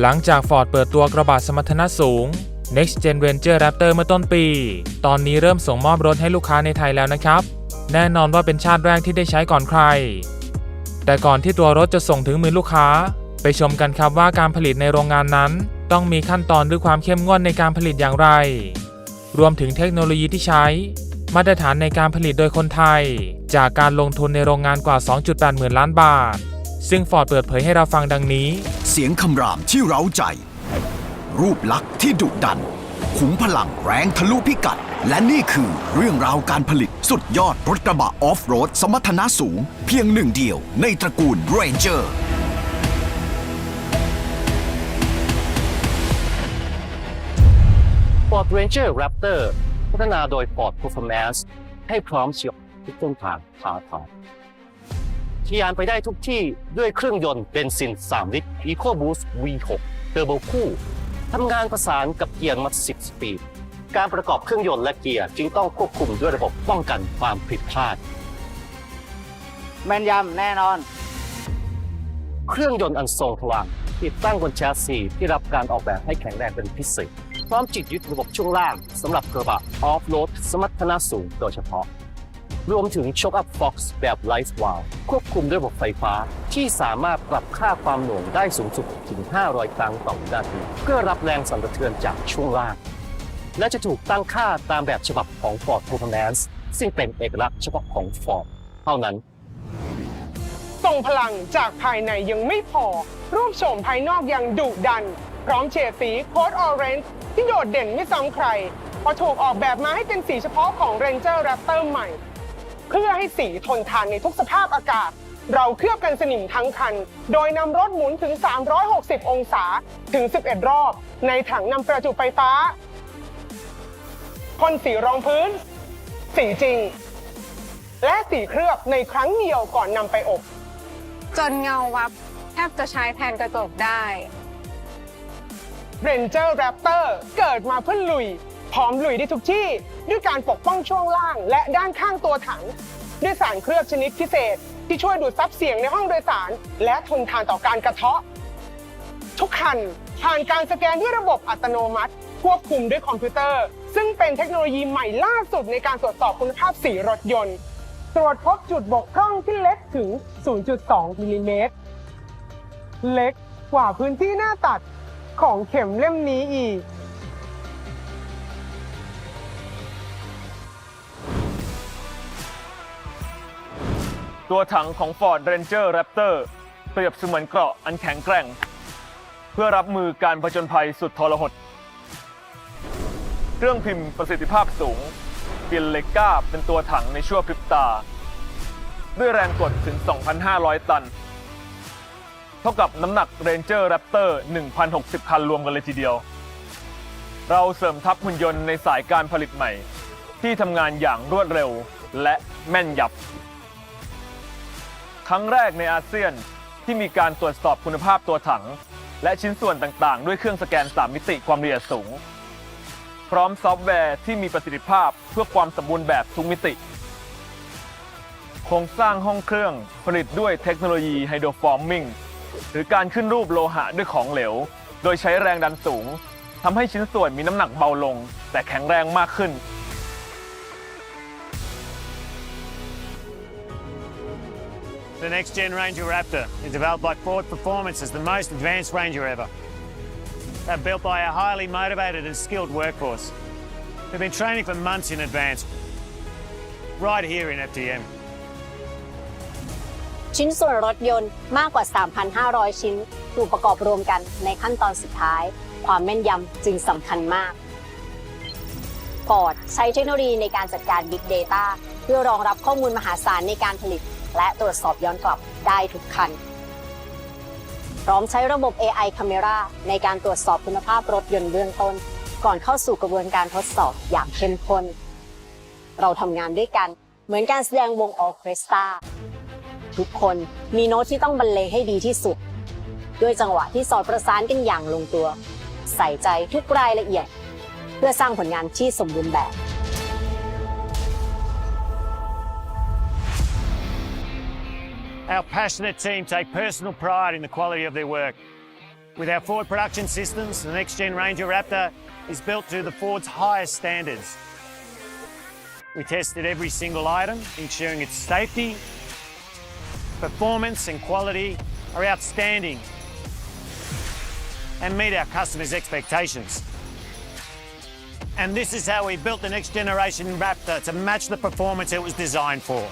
หลังจาก Ford เปิดตัวกระบะสมรรถนะสูง Next Gen Ranger Raptor เมื่อต้นปี ตอนนี้เริ่มส่งมอบรถให้ลูกค้าในไทยแล้วนะครับ แน่นอนว่าเป็นชาติแรกที่ได้ใช้ก่อนใคร แต่ก่อนที่ตัวรถจะส่งถึงมือลูกค้า ไปชมกันครับว่าการผลิตในโรงงานนั้น ต้องมีขั้นตอนหรือความเข้มงวดในการผลิตอย่างไร รวมถึงเทคโนโลยีที่ใช้ มาตรฐานในการผลิตโดยคนไทย จากการลงทุนในโรงงานกว่า 2.8 หมื่นล้านบาท ซึ่งฟอร์ดเปิดเผยให้เราฟังดังนี้ เสียงคำรามที่เร้าใจ รูปลักษณ์ที่ดุดัน ขุมพลังแรงทะลุพิกัด และนี่คือเรื่องราวการผลิตสุดยอดรถกระบะออฟโรดสมรรถนะสูง เพียงหนึ่งเดียวในตระกูล Ranger Ford Ranger Raptor พัฒนาโดย Ford Performance ให้พร้อมเฉียบทุกเส้นทางทาทาย ที่ยานไปได้ทุกที่ด้วยเครื่องยนต์เบนซิน 3 ลิตร EcoBoost V6 เทอร์โบคู่ทำงานประสานกับเกียร์มัด10สปีด การประกอบเครื่องยนต์และเกียร์จึงต้องควบคุมด้วยระบบป้องกันความผิดพลาด แม่นยำแน่นอน เครื่องยนต์อันทรงพลังติดตั้งบนแชสซีที่รับการออกแบบให้แข็งแรงเป็นพิเศษ พร้อมจิตยึดระบบช่วงล่างสำหรับกระบะออฟโรดสมรรถนะสูงโดยเฉพาะ รวมถึงช็อคอัพฟ็อกซ์แบบไลฟ์วาลควบคุมด้วยระบบไฟฟ้า ที่สามารถปรับค่าความหน่วงได้สูงสุดถึง 500 ครั้งต่อวินาที เพื่อรับแรงสั่นสะเทือนจากช่วงล่าง และจะถูกตั้งค่าตามแบบฉบับของ Ford Performance ซึ่งเป็นเอกลักษณ์เฉพาะของ Ford เท่านั้นทรงพลังจากภายในยังไม่พอ รูปโฉมภายนอกยังดุดัน พร้อมเฉดสีโค้ดออเรนจ์ที่โดดเด่นไม่ซ้ำใครเพราะถูกออกแบบมาให้เป็นสีเฉพาะของ Ranger Raptor ใหม่ เพื่อให้สีทนทานในทุกสภาพอากาศ เราเคลือบกันสนิมทั้งคัน โดยนำรถหมุนถึง 360 องศาถึง 11 รอบ ในถังนำประจุไฟฟ้าพ่นสีรองพื้น สีจริง และสีเคลือบในครั้งเดียวก่อนนำไปอบ จนเงาวับแทบจะใช้แทนกระจกได้ Ranger Raptor เกิดมาเพื่อลุย พร้อมลุยได้ทุกที่ ด้วยการปกป้องช่วงล่าง และด้านข้างตัวถัง ด้วยสารเคลือบชนิดพิเศษ ที่ช่วยดูดซับเสียงในห้องโดยสาร และทนทานต่อการกระเทาะ ทุกคันผ่านการสแกนด้วยระบบอัตโนมัติ ควบคุมด้วยคอมพิวเตอร์ ซึ่งเป็นเทคโนโลยีใหม่ล่าสุดในการตรวจสอบคุณภาพสีรถยนต์ ตรวจพบจุดบกพร่องที่เล็กถึง 0.2มิลลิเมตรเล็กกว่าพื้นที่หน้าตัดของเข็มเล่มนี้อีก ตัวถังของ Ford Ranger Raptor เปรียบเสมือนเกราะอันแข็งแกร่ง เพื่อรับมือการผจญภัยสุดทรหด เครื่องพิมพ์ประสิทธิภาพสูงเปลี่ยนเลก้าเป็นตัวถังในชั่วพริบตา ด้วยแรงกดถึง 2,500 ตัน เท่ากับน้ำหนัก Ranger Raptor 1,060 คันรวมกันเลยทีเดียว เราเสริมทัพหุ่นยนต์ในสายการผลิตใหม่ ที่ทำงานอย่างรวดเร็วและแม่นยำ ครั้งแรกในอาเซียนที่มีการตรวจสอบคุณภาพตัวถัง และชิ้นส่วนต่างๆ ด้วยเครื่องสแกน 3 มิติความละเอียดสูง พร้อมซอฟต์แวร์ที่มีประสิทธิภาพเพื่อความสมบูรณ์แบบทุกมิติ โครงสร้างห้องเครื่องผลิตด้วยเทคโนโลยีไฮโดรฟอร์มิงหรือการขึ้นรูปโลหะด้วยของเหลว โดยใช้แรงดันสูงทำให้ชิ้นส่วนมีน้ำหนักเบาลง แต่แข็งแรงมากขึ้น The next gen Ranger Raptor is developed by Ford Performance as the most advanced Ranger ever. They're built by a highly motivated and skilled workforce. They've been training for months in advance, right here in FTM. ชิ้นส่วนรถยนต์มากกว่า 3,500 ชิ้น ถูกประกอบรวมกันในขั้นตอนสุดท้าย ความแม่นยำจึงสำคัญมาก Ford ใช้เทคโนโลยีในการจัดการ Big Data เพื่อรองรับข้อมูลมหาศาลในการผลิต และตรวจสอบย้อนกลับได้ทุกคัน พร้อมใช้ระบบ AI Camera ในการตรวจสอบคุณภาพรถยนต์เบื้องต้น ก่อนเข้าสู่กระบวนการทดสอบอย่างเข้มข้น เราทำงานด้วยกันเหมือนการแสดงวงออเคสตราทุกคนมีโน้ตที่ต้องบรรเลงให้ดีที่สุด ด้วยจังหวะที่สอดประสานกันอย่างลงตัว ใส่ใจทุกรายละเอียด เพื่อสร้างผลงานที่สมบูรณ์แบบ Our passionate team take personal pride in the quality of their work. With our Ford production systems, the next gen Ranger Raptor is built to the Ford's highest standards. We tested every single item, ensuring its safety, performance, and quality are outstanding and meet our customers' expectations. And this is how we built the next generation Raptor to match the performance it was designed for.